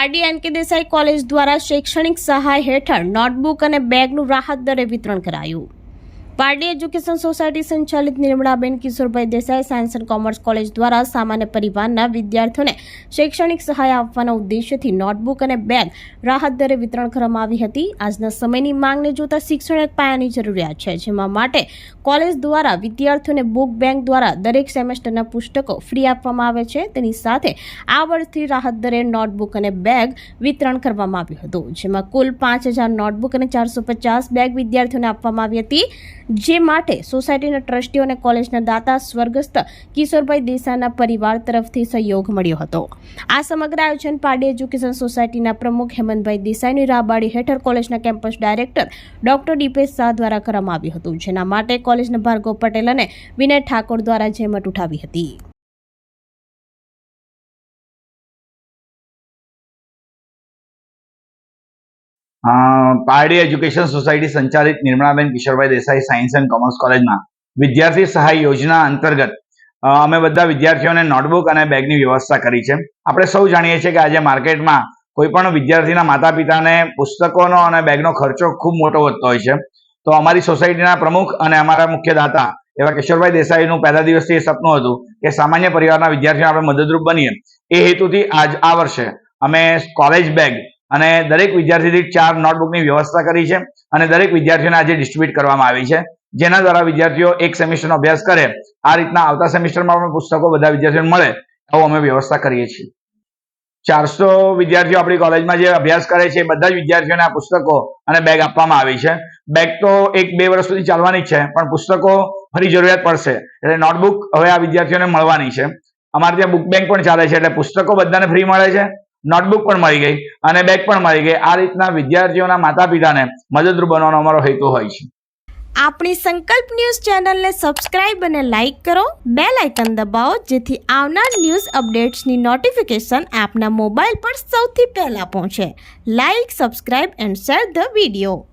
Pardi N કે Desai college દ્વારા શૈક્ષણિક સહાય હેઠળ નોટબુક અને બેગનું રાહત દરે વિતરણ કરાયું. પારડી એજ્યુકેશન સોસાયટી સંચાલિત Nirmalaben Kishorbhai Desai science and commerce college દ્વારા સામાન્ય પરિવારના વિદ્યાર્થીઓને શૈક્ષણિક સહાય આપવાના ઉદ્દેશ્યથી નોટબુક અને બેગ રાહત દરે વિતરણ કરવામાં આવી હતી. આજના સમયની માંગને જોતા શિક્ષણ એક પાયાની જરૂરિયાત છે, જેમાં માટે કોલેજ દ્વારા વિદ્યાર્થીઓને બુક બેંક દ્વારા દરેક સેમેસ્ટરના પુસ્તકો ફ્રી આપવામાં આવે છે. તેની સાથે આ વર્ષથી રાહત દરે નોટબુક અને બેગ વિતરણ કરવામાં આવ્યું હતું, જેમાં કુલ પાંચ હજાર નોટબુક અને ચારસો પચાસ બેગ વિદ્યાર્થીઓને આપવામાં આવી હતી. જે માટે સોસાયટીના ટ્રસ્ટીઓ અને કોલેજના દાતા સ્વર્ગસ્થ કિશોરભાઈ દેસાના પરિવાર તરફથી સહયોગ મળ્યો હતો. આ સમગ્ર આયોજન પારડી એજ્યુકેશન સોસાયટીના પ્રમુખ હેમંતભાઈ દેસાઈની રાબાડી હેઠળ કોલેજના campus director doctor Dipesh Shah દ્વારા કરવામાં આવ્યું હતું, જેના માટે કોલેજના ભાર્ગવ પટેલ અને વિનય ઠાકોર દ્વારા જહેમત ઉઠાવી હતી. પારડી એજ્યુકેશન સોસાયટી સંચાલિત Nirmalaben Kishorbhai Desai science and commerce કોલેજમાં વિદ્યાર્થી સહાય યોજના અંતર્ગત અમે બધા વિદ્યાર્થીઓને નોટબુક અને બેગની વ્યવસ્થા કરી છે. આપણે સૌ જાણીએ છીએ કે આજે માર્કેટમાં કોઈ પણ વિદ્યાર્થીના માતા પિતાને પુસ્તકોનો અને બેગનો ખર્ચો ખૂબ મોટો વધતો હોય છે. તો અમારી સોસાયટીના પ્રમુખ અને અમારા મુખ્ય દાતા એવા કિશોરભાઈ દેસાઈનું પહેલા દિવસથી એ સપનું હતું કે સામાન્ય પરિવારના વિદ્યાર્થીઓને આપણે મદદરૂપ બનીએ. એ હેતુથી આજ આ વર્ષે અમે કોલેજ બેગ અને દરેક વિદ્યાર્થી ચાર નોટબુકની વ્યવસ્થા કરી છે અને દરેક વિદ્યાર્થીઓને આજે ડિસ્ટ્રીબ્યુટ કરવામાં આવી છે. જેના દ્વારા વિદ્યાર્થીઓ એક સેમિસ્ટરનો અભ્યાસ કરે, આ રીતના આવતા સેમિસ્ટરમાં પણ પુસ્તકો બધા વિદ્યાર્થીઓને મળે એવું અમે વ્યવસ્થા કરીએ છીએ. ચારસો વિદ્યાર્થીઓ આપણી કોલેજમાં જે અભ્યાસ કરે છે બધા જ વિદ્યાર્થીઓને આ પુસ્તકો અને બેગ આપવામાં આવી છે. બેગ તો એક બે વર્ષ સુધી ચાલવાની જ છે, પણ પુસ્તકો ફરી જરૂરિયાત પડશે, એટલે નોટબુક હવે આ વિદ્યાર્થીઓને મળવાની છે. અમારે ત્યાં બુક બેંક પણ ચાલે છે, એટલે પુસ્તકો બધાને ફ્રી મળે છે. નોટબુક પણ મળી ગઈ અને બેગ પણ મળી ગઈ. આ રીતના વિદ્યાર્થીઓના માતા પિતાને મદદરૂપ બનવાનો અમારો હેતુ હોય છે. આપણી સંકલ્પ ન્યૂઝ ચેનલને સબસ્ક્રાઇબ અને લાઇક કરો. બે લાઇકન દબાવો, જેથી આવનાર ન્યૂઝ અપડેટ્સની નોટિફિકેશન આપના મોબાઈલ પર સૌથી પહેલા પહોંચે. Like, subscribe and share the video.